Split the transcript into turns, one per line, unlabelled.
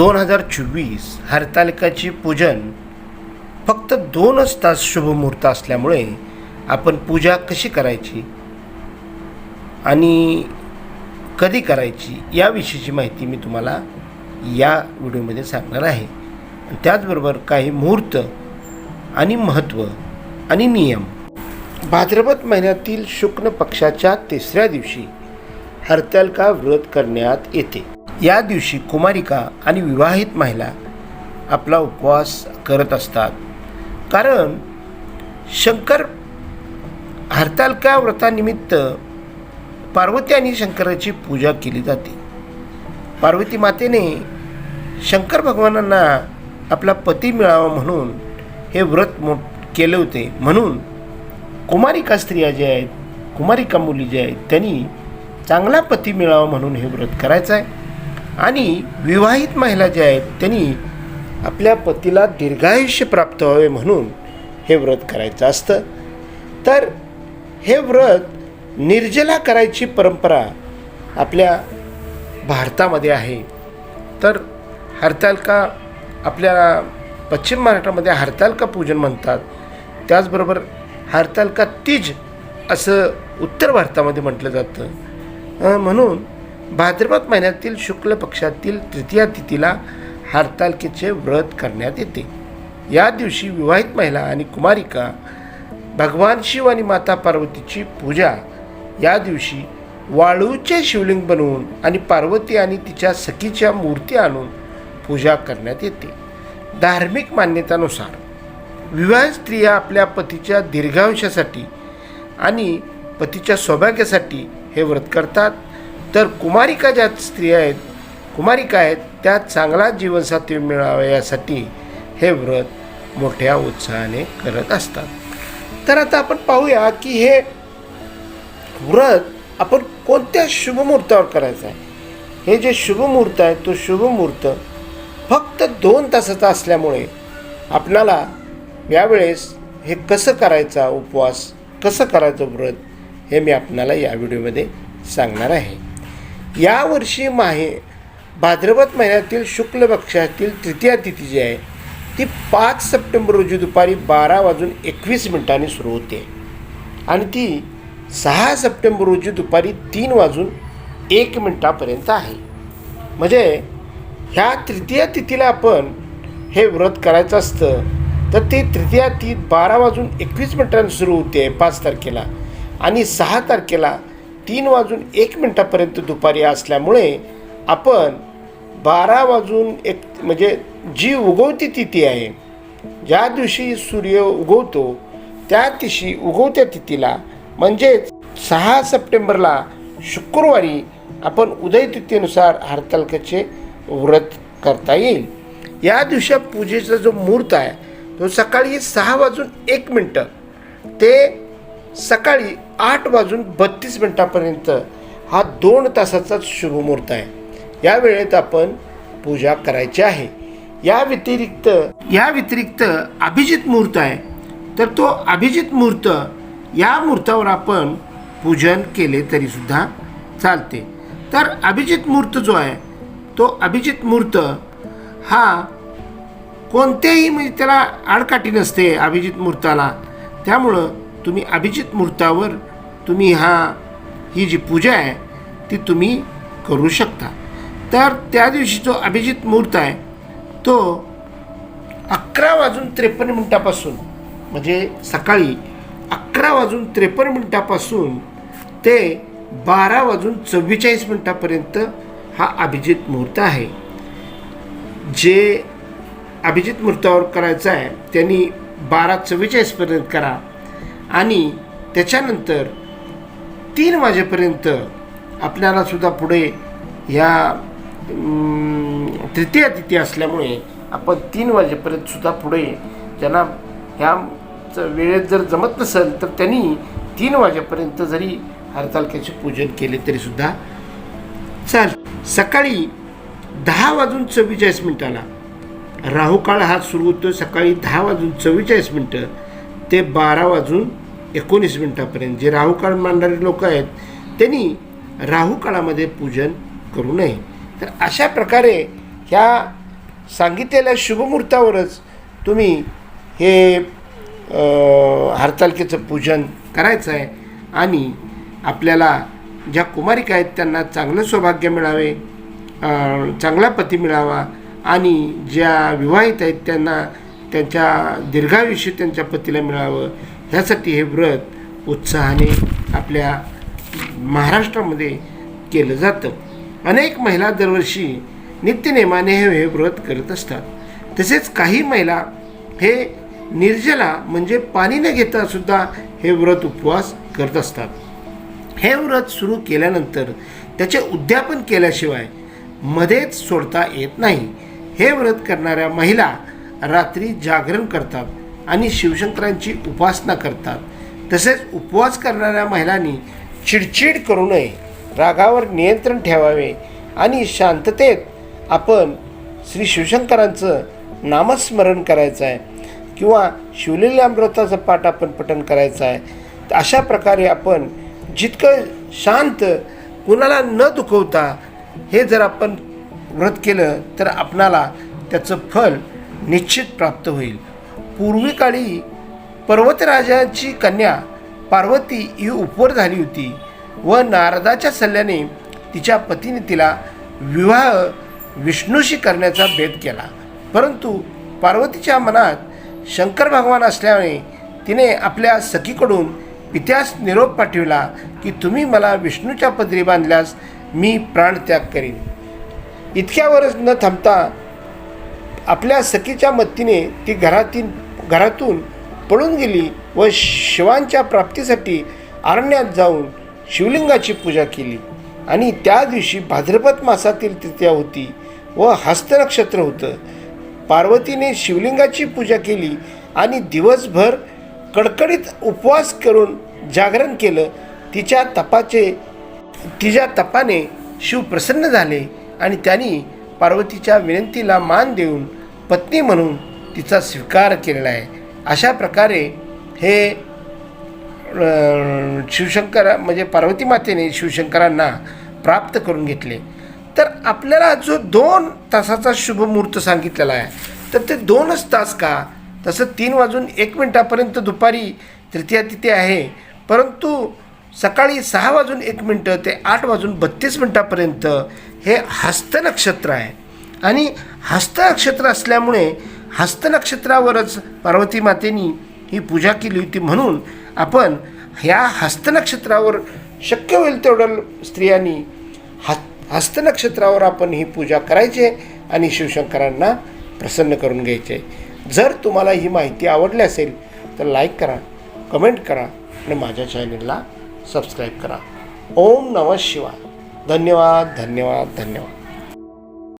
दोन हजार चोवीस हरतालिकाची पूजन फक्त दोनच तास शुभमुहूर्त असल्यामुळे आपण पूजा कशी करायची आणि कधी करायची याविषयीची माहिती मी तुम्हाला या व्हिडिओमध्ये सांगणार आहे. त्याचबरोबर काही मुहूर्त आणि महत्त्व आणि नियम. भाद्रपद महिन्यातील शुक्ल पक्षाच्या तिसऱ्या दिवशी हरतालिका व्रत करण्यात येते. या दिवशी कुमारिका आणि विवाहित महिला आपला उपवास करत असतात. कारण शंकर हरतालिका व्रतानिमित्त पार्वती आणि शंकराची पूजा केली जाते. पार्वती मातेने शंकर भगवानांना आपला पती मिळावा म्हणून हे व्रत मो केले होते. म्हणून कुमारिका स्त्रिया ज्या आहेत कुमारिका मुली ज्या आहेत त्यांनी चांगला पती मिळावा म्हणून हे व्रत करायचं आहे. आणि विवाहित महिला ज्या आहेत त्यांनी आपल्या पतीला दीर्घायुष्य प्राप्त व्हावे म्हणून हे व्रत करायचं असतं. तर हे व्रत निर्जला करायची परंपरा आपल्या भारतामध्ये आहे. तर हरतालिका आपल्या पश्चिम महाराष्ट्रामध्ये हरतालिका पूजन म्हणतात. त्याचबरोबर हरतालिका तीज असं उत्तर भारतामध्ये म्हटलं जातं. म्हणून भाद्रपद महिन्यातील शुक्ल पक्षातील तृतीया तिथीला हरतालिकेचे व्रत करण्यात येते. या दिवशी विवाहित महिला आणि कुमारिका भगवान शिव आणि माता पार्वतीची पूजा. या दिवशी वाळूचे शिवलिंग बनवून आणि पार्वती आणि तिच्या सखीच्या मूर्ती आणून पूजा करण्यात येते. धार्मिक मान्यतानुसार विवाहित स्त्रिया आपल्या पतीच्या दीर्घायुष्यासाठी आणि पतीच्या सौभाग्यासाठी हे व्रत करतात. तर कुमारिका ज्या स्त्रिया आहेत कुमारिका आहेत त्या चांगला जीवनसाथी मिळावा यासाठी हे व्रत मोठ्या उत्साहाने करत असतात. तर आता आपण पाहूया की हे व्रत आपण कोणत्या शुभमुहूर्तावर करायचं आहे? हे जे शुभमुहूर्त आहे तो शुभमुहूर्त फक्त दोन तासाचा असल्यामुळे आपणाला यावेळेस हे कसं करायचा उपवास कसं करायचं व्रत हे मी आपणाला या व्हिडिओमध्ये सांगणार आहे. यावर्षी माहे भाद्रपद महिन्यातील शुक्ल पक्षातील तृतीया तिथी जी आहे ती पाच सप्टेंबर रोजी दुपारी बारा वाजून एकवीस मिनिटांनी सुरू होते. आणि ती सहा सप्टेंबर रोजी दुपारी तीन वाजून एक मिनटापर्यंत आहे. म्हणजे ह्या तृतीया तिथीला आपण हे व्रत करायचं असतं तर ती तृतीया तिथी बारा वाजून एकवीस मिनिटांनी सुरू होते पाच तारखेला. आणि सहा तारखेला तीन वाजून एक मिनटापर्यंत दुपारी असल्यामुळे आपण बारा वाजून एक म्हणजे जी उगवती तिथी आहे ज्या दिवशी सूर्य उगवतो त्या दिवशी उगवत्या तिथीला म्हणजेच सहा सप्टेंबरला शुक्रवारी आपण उदय तिथीनुसार व्रत करता येईल. या दिवशी पूजेचा जो मुहूर्त आहे तो सकाळी सहा वाजून एक मिनटं. ते सकाळी आठ वाजून बत्तीस मिनटापर्यंत हा दोन तासाचाच शुभमुहूर्त आहे. या वेळेत आपण पूजा करायची आहे. या व्यतिरिक्त या व्यतिरिक्त अभिजित मुहूर्त आहे. तर तो अभिजित मुहूर्त या मुहूर्तावर आपण पूजन केले तरीसुद्धा चालते. तर अभिजित मुहूर्त जो आहे तो अभिजित मुहूर्त हा कोणत्याही म्हणजे त्याला आडकाठी नसते अभिजित मुहूर्ताला. त्यामुळं तुम्ही अभिजित मुहूर्तावर तुम्ही हा ही जी पूजा आहे ती तुम्ही करू शकता. तर त्या दिवशी जो अभिजित मुहूर्त आहे तो अकरा वाजून त्रेपन्न मिनटापासून म्हणजे सकाळी अकरा वाजून त्रेपन्न मिनटापासून ते बारा वाजून चव्वेचाळीस मिनटापर्यंत हा अभिजित मुहूर्त आहे. जे अभिजित मुहूर्तावर करायचं आहे त्यांनी बारा चव्वेचाळीसपर्यंत करा. आणि त्याच्यानंतर तीन वाजेपर्यंत आपल्याला सुद्धा पुढे ह्या तृतीय तिथी असल्यामुळे आपण तीन वाजेपर्यंत सुद्धा पुढे ज्यांना ह्या वेळेत जर जमत नसेल तर त्यांनी तीन वाजेपर्यंत जरी हरतालक्याचे पूजन केले तरीसुद्धा चाल सकाळी दहा वाजून चव्वेचाळीस मिनिटाला राहुकाळ हा सुरू होतो सकाळी दहा वाजून चव्वेचाळीस मिनटं ते बारा वाजून एकोणीस मिनटापर्यंत जे राहुकाळ मांडणारे लोक आहेत त्यांनी राहुकाळामध्ये पूजन करू नये. तर अशा प्रकारे ह्या सांगितलेल्या शुभमुहूर्तावरच तुम्ही हे अ, हरतालिकेचं पूजन करायचं आहे आणि आपल्याला ज्या कुमारिका आहेत त्यांना चांगलं सौभाग्य मिळावे चांगला पती मिळावा आणि ज्या विवाहित आहेत त्यांना त्यांच्या दीर्घायुष्य त्यांच्या पतीला मिळावं ह्यासाठी हे व्रत उत्साहाने आपल्या महाराष्ट्रामध्ये केलं जातं. अनेक महिला दरवर्षी नित्यनेमाने हे हे व्रत करत असतात. तसेच काही महिला हे निर्जला म्हणजे पाणी न घेता सुद्धा हे व्रत उपवास करत असतात. हे व्रत सुरू केल्यानंतर त्याचे उद्यापन केल्याशिवाय मध्येच सोडता येत नाही. हे व्रत करणाऱ्या महिला रात्री जागरण करतात. आणि शिवशंकरांची उपासना करतात. तसेच उपवास करणाऱ्या महिलांनी चिडचिड करू नये रागावर नियंत्रण ठेवावे आणि शांततेत आपण श्री शिवशंकरांचं नामस्मरण करायचं आहे किंवा शिवलीलामृताचं पाठ आपण पठण करायचं आहे. अशा प्रकारे आपण जितकं शांत कुणाला न दुखवता हे जर आपण व्रत केलं तर आपणाला त्याचं फल निश्चित प्राप्त होईल. पूर्वी काळी पर्वतराजाची कन्या पार्वती ही उपवर झाली होती व नारदाच्या सल्ल्याने तिच्या पतीने तिला विवाह विष्णूशी करण्याचा भेद केला. परंतु पार्वतीच्या मनात शंकर भगवान असल्याने तिने आपल्या सखीकडून पित्यास निरोप पाठविला की तुम्ही मला विष्णूच्या पदरी बांधल्यास मी प्राणत्याग करीन. इतक्यावरच न थांबता आपल्या सखीच्या मदतीने ती घरातील घरातून पळून गेली व शिवांच्या प्राप्तीसाठी अरण्यात जाऊन शिवलिंगाची पूजा केली. आणि त्या दिवशी भाद्रपद मासातील तृतीया होती व हस्त नक्षत्र होतं. पार्वतीने शिवलिंगाची पूजा केली आणि दिवसभर कडकडीत उपवास करून जागरण केलं. तिच्या तपाचे तिच्या तपाने शिव प्रसन्न झाले आणि त्यांनी पार्वतीच्या विनंतीला मान देऊन पत्नी म्हणून तिचा स्वीकार केलेला आहे. अशा प्रकारे हे शिवशंकर म्हणजे पार्वती मातेने शिवशंकरांना प्राप्त करून घेतले. तर आपल्याला जो दोन तासाचा शुभ मुहूर्त सांगितलेला आहे तर ते दोनच तास का? तसं तीन वाजून एक मिनटापर्यंत दुपारी तृतीया तिथी आहे. परंतु सकाळी सहा वाजून एक मिनटं ते आठ वाजून बत्तीस मिनटापर्यंत हे हस्त नक्षत्र आहे. आणि हस्त नक्षत्र असल्यामुळे हस्त नक्षत्रावरच पार्वती मातेनी ही पूजा केली होती म्हणून आपण ह्या हस्त नक्षत्रावर शक्य होईल तेवढं स्त्रियांनी ह हस्त नक्षत्रावर आपण ही पूजा करायची आहे आणि शिवशंकरांना प्रसन्न करून घ्यायचे जर तुम्हाला ही माहिती आवडली असेल तर लाईक करा कमेंट करा आणि माझ्या चॅनलला सबस्क्राईब करा. ओम नमः शिवाय. धन्यवाद धन्यवाद धन्यवाद.